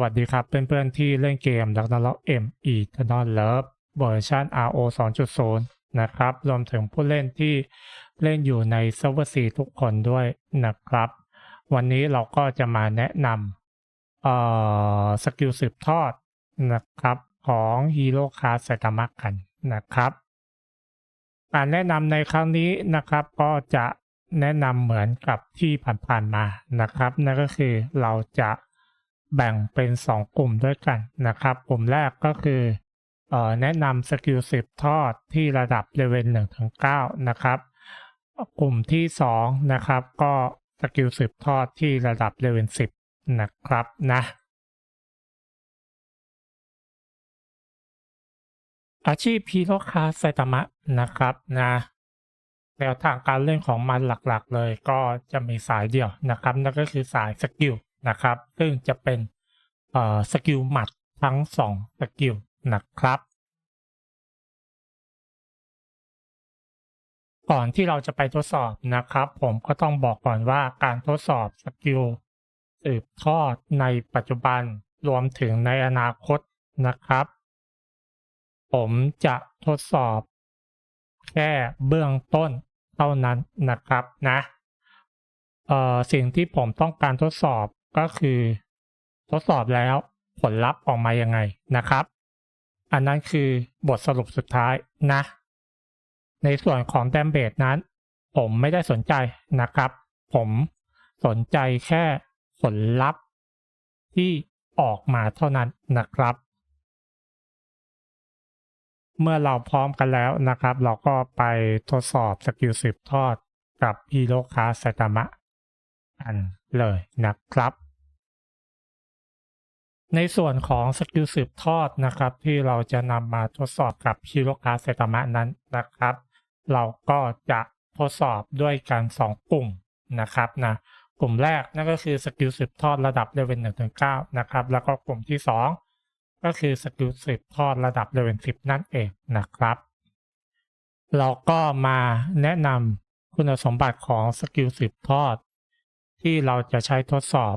วัสดีครับเพื่อนๆที่เล่นเกม d a r k n o t M E t e r n a l Love เวอร์ชัน RO 2.0 นะครับ รวมถึงผู้เล่นที่เล่นอยู่ในเซิร์ฟเวอร์ซีทุกคนด้วยนะครับ วันนี้เราก็จะมาแนะนำเอ่อสกิลสืบทอดนะครับของฮีโร่คาสไซตามะกันนะครับการแนะนำในครั้งนี้นะครับก็จะแนะนำเหมือนกับที่ผ่านๆมานะครับนั่นก็คือเราจะ แบ่งเป็น 2 กลุ่มด้วยกันนะครับ กลุ่มแรกก็คือออแนะนำสกิลสืบทอดที่ระดับเลเวล1ถึง9นะครับ กลุ่มที่ 2 นะครับก็สกิลสืบทอดที่ระดับเลเวล10 นะครับนะอาชีพพีโรคาไซตามะนะครับนะแนวทางการเล่นของมันหลักๆเลยก็จะมีสายเดียวนะครับนั่นก็คือสายสกิล นะครับ ซึ่งจะเป็นสกิลหมัดทั้งสองสกิลนะครับ ก่อนที่เราจะไปทดสอบนะครับ ผมก็ต้องบอกก่อนว่าการทดสอบสกิลสืบทอดในปัจจุบันรวมถึงในอนาคตนะครับ ผมจะทดสอบแค่เบื้องต้นเท่านั้นนะครับนะสิ่งที่ผมต้องการทดสอบ ก็คือ ทดสอบแล้วผลลัพธ์ออกมายังไงนะครับ อันนั้นคือบทสรุปสุดท้ายนะ ในส่วนของแดมเบดนั้น ผมไม่ได้สนใจนะครับ ผมสนใจแค่ผลลัพธ์ที่ออกมาเท่านั้นนะครับ เมื่อเราพร้อมกันแล้วนะครับ เราก็ไปทดสอบสกิลสืบทอดกับฮีโรคาสตามะ กันเลยนะครับ ในส่วนของสกิลสืบทอดนะครับ ที่เราจะนำมาทดสอบกับฮีโร่คาสตามะนั้นนะครับ เราก็จะทดสอบด้วยกัน 2 กลุ่มนะครับนะกลุ่มแรกนั่นก็คือสกิลสืบทอดระดับเลเวล1ถึง9นะครับ แล้วก็กลุ่มที่ 2 ก็คือสกิลสืบทอดระดับเลเวล10นั่นเองนะครับ เราก็มาแนะนำคุณสมบัติของสกิลสืบทอด ที่เราจะใช้ทดสอบ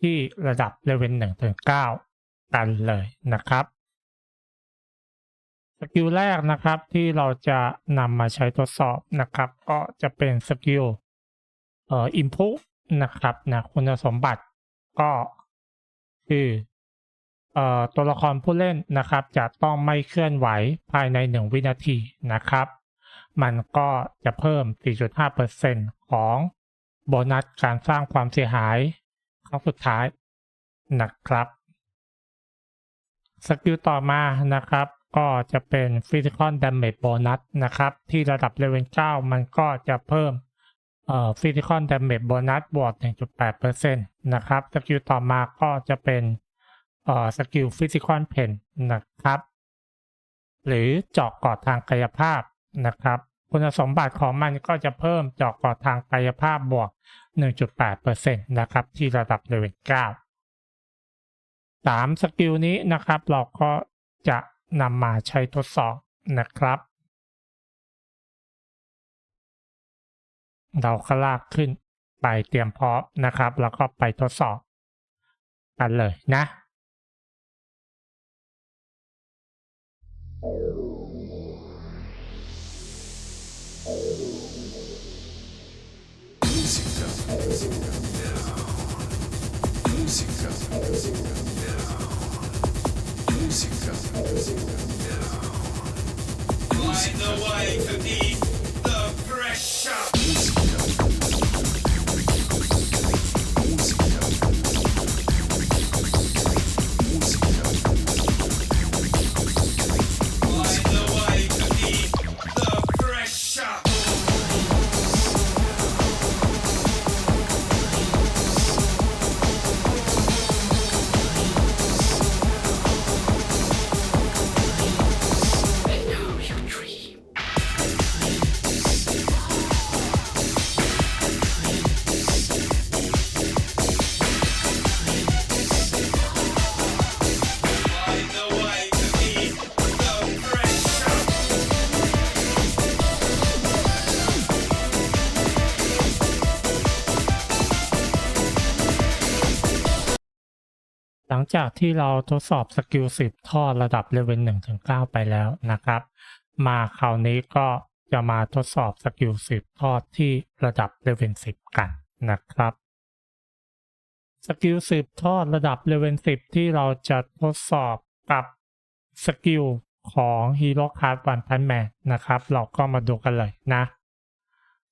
ที่ระดับเลเวล1ถึง9กันเลยนะครับสกิลแรกนะครับที่เราจะนำมาใช้ทดสอบนะครับ ก็จะเป็นสกิลเอ่อ improve นะครับนะคุณสมบัติก็คือเอ่อตัวละครผู้เล่นนะครับ จะต้องไม่เคลื่อนไหวภายใน 1 วินาทีนะครับ มันก็จะเพิ่ม 4.5%ของ โบนัสการสร้างความเสียหายครั้งสุดท้ายนะครับสกิลต่อมานะครับ ก็จะเป็น Physical Damage Bonus นะครับ ที่ระดับเลเวล9มันก็จะเพิ่มเอ่อ Physical Damage Bonus บวก 1.8%นะครับสกิลต่อมาก็จะเป็นเอ่อสกิล Physical Pen นะครับ หรือเจาะกอดทางกายภาพนะครับ คุณสมบัติของมันก็จะเพิ่มจาะกอดทางกายภาพบวก 1.8%นะครับที่ระดับเลเวล9 3 สกิลนี้นะครับเราก็จะนำมาใช้ทดสอบนะครับ เราก็ลากขึ้นไปเตรียมพร้อมนะครับ แล้วก็ไปทดสอบกันเลยนะ Find the way to ease the pressure. จากที่เราทดสอบสกิล10ทอดระดับเลเวล1ถึง9ไปแล้วนะครับ มาคราวนี้ก็จะมาทดสอบสกิล10ทอดที่ระดับเลเวล10 กันนะครับสกิล10ทอดระดับเลเวล10 ที่เราจะทดสอบกับสกิลของฮีโร่คาร์ดวันพันแมนนะครับ เราก็มาดูกันเลยนะ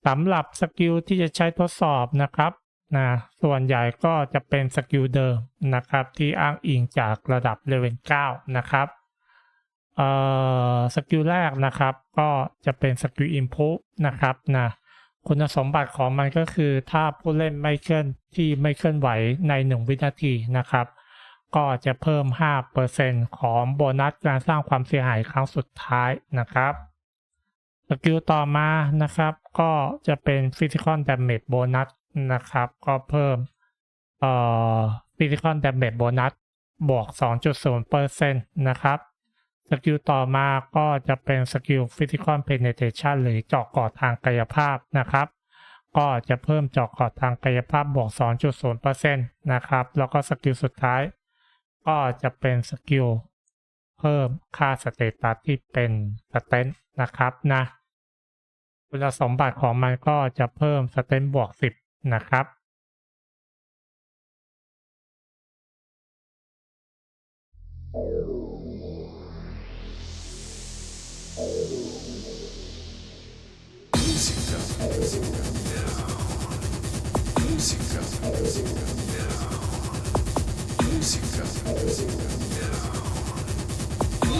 สำหรับสกิลที่จะใช้ทดสอบนะครับ นะส่วนใหญ่ก็จะเป็นสกิลเดิมนะครับ ที่อ้างอิงจากระดับเลเวล9นะครับเอ่อสกิลแรกนะครับ ก็จะเป็นสกิลอิมพุนะครับนะคุณสมบัติของมันก็คือถ้าผู้เล่นไม่เคลื่อนที่ไม่เคลื่อนไหวใน 1 วินาทีนะครับ ก็จะเพิ่ม 5%ของโบนัสการสร้างความเสียหายครั้งสุดท้ายนะครับสกิลต่อมานะครับ ก็จะเป็น Physical Damage Bonus นะครับ ก็เพิ่มเอ่อ Physical Damage Bonus บวก 2.0%นะครับ สกิลต่อมาก็จะเป็นสกิล Physical Penetration หรือเจาะกอดทางกายภาพนะครับ ก็จะเพิ่มเจาะกอดทางกายภาพบวก 2.0%นะครับ แล้วก็สกิลสุดท้าย ก็จะเป็นสกิลเพิ่มค่าสเตตัสที่เป็นสเตนนะครับนะคุณสมบัติของมันก็จะเพิ่มสเตนบวก นะครับ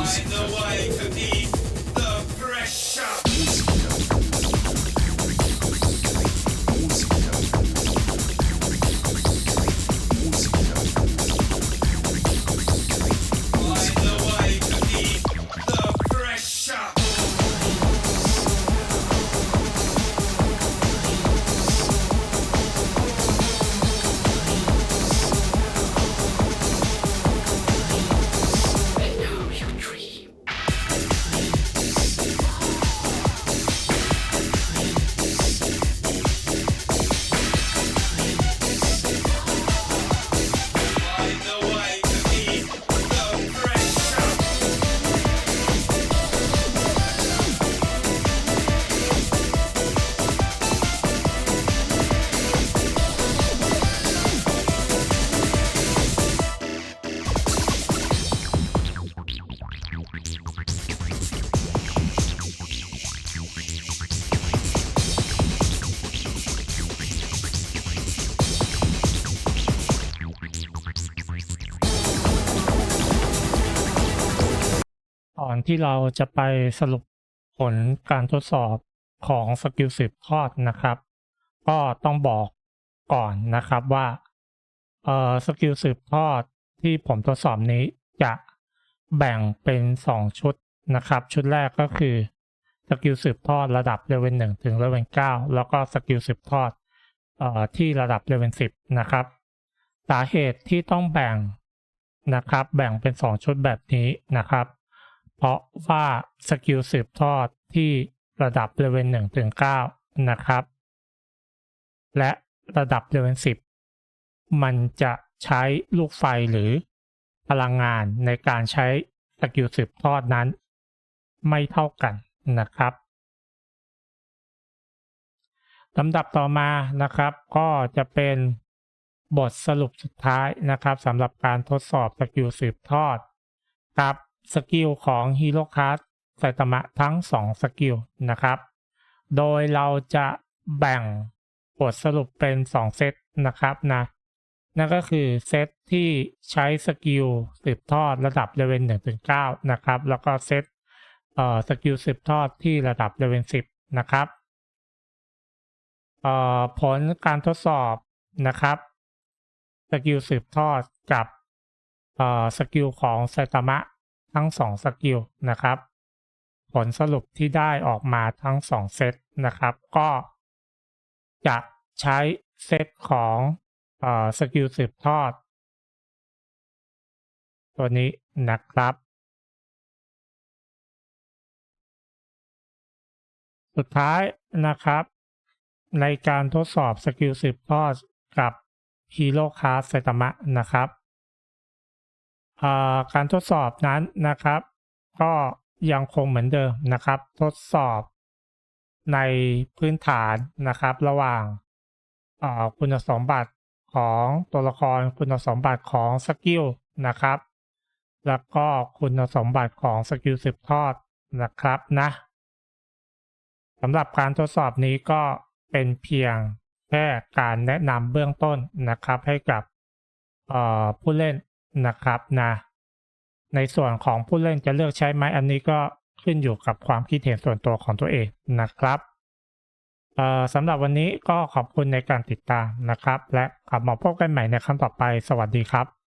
Find a way to eat the pressure. ที่เราจะไปสรุปผลการทดสอบของสกิลสิบทอดนะครับ ก็ต้องบอกก่อนนะครับว่าเอ่อสกิลสืบทอดที่ผมทดสอบนี้จะแบ่งเป็นสองชุดนะครับ ชุดแรกก็คือสกิลสืบทอดระดับเลเวลหนึ่งถึงเลเวลเก้าแล้วก็สกิลสืบทอดเอ่อที่ระดับเลเวลสิบนะครับ สาเหตุที่ต้องแบ่งนะครับ แบ่งเป็นสองชุดแบบนี้นะครับ เพราะว่าสกิลสืบทอดที่ระดับเลเวลหนึ่งถึงเก้านะครับ และระดับเลเวลสิบมันจะใช้ลูกไฟหรือพลังงานในการใช้สกิลสืบทอดนั้น ไม่เท่ากันนะครับลำดับต่อมานะครับ ก็จะเป็นบทสรุปสุดท้ายนะครับสำหรับการทดสอบสกิลสืบทอดกับ สกิลของฮีโร่คัสไซตามะทั้ง 2 สกิลนะครับ โดยเราจะแบ่งบทสรุปเป็น 2 เซตนะครับนะนั่นก็คือเซตที่ใช้สกิลสืบทอดระดับเลเวล1ถึง9นะครับ แล้วก็เซตเอ่อสกิลสืบทอดที่ระดับเลเวล10 นะครับเอ่อผลการทดสอบนะครับสกิลสืบทอดกับเอ่อสกิลของไซตามะ ทั้งสองสกิลนะครับ ผลสรุปที่ได้ออกมาทั้งสองเซตนะครับ ก็จะใช้เซตของอสกิลสืบทอด ตัวนี้นะครับ สุดท้ายนะครับ ในการทดสอบสกิลสืบทอดกับฮีโร่คาสไซตามะนะครับ การทดสอบนั้นนะครับ ก็ยังคงเหมือนเดิมนะครับ ทดสอบในพื้นฐานนะครับ ระหว่างคุณสมบัติของตัวละครคุณสมบัติของสกิลนะครับ แล้วก็คุณสมบัติของสกิลสืบทอดนะครับนะสำหรับการทดสอบนี้ก็เป็นเพียงแค่การแนะนำเบื้องต้นนะครับ ให้กับผู้เล่น นะครับนะในส่วนของผู้เล่นจะเลือกใช้ไหมอันนี้ก็ขึ้นอยู่กับความคิดเห็นส่วนตัวของตัวเองนะครับสำหรับวันนี้ก็ขอบคุณในการติดตามนะครับ และกลับมาพบกันใหม่ในครั้งต่อไป สวัสดีครับ